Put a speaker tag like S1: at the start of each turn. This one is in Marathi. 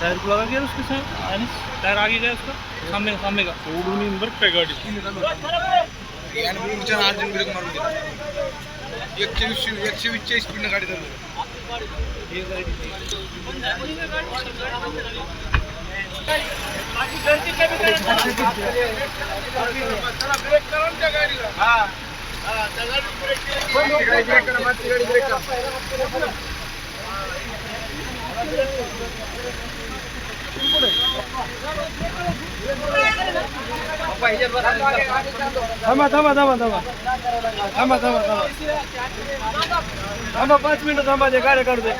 S1: टायर को लगा गया उसके साथ आनिस टायर आगे गया उसका सामने सामने का सोडून इन बरं काय गाडी
S2: एकशे वीस एकशे वीसच्या स्पीडनं गाडी चालू पाहिजे
S1: थांबा थांबा थांबा थांबा. थांबा थांबा थांबा. थांबा पाच मिनिटं थांबा ते गाड्या काढू दे.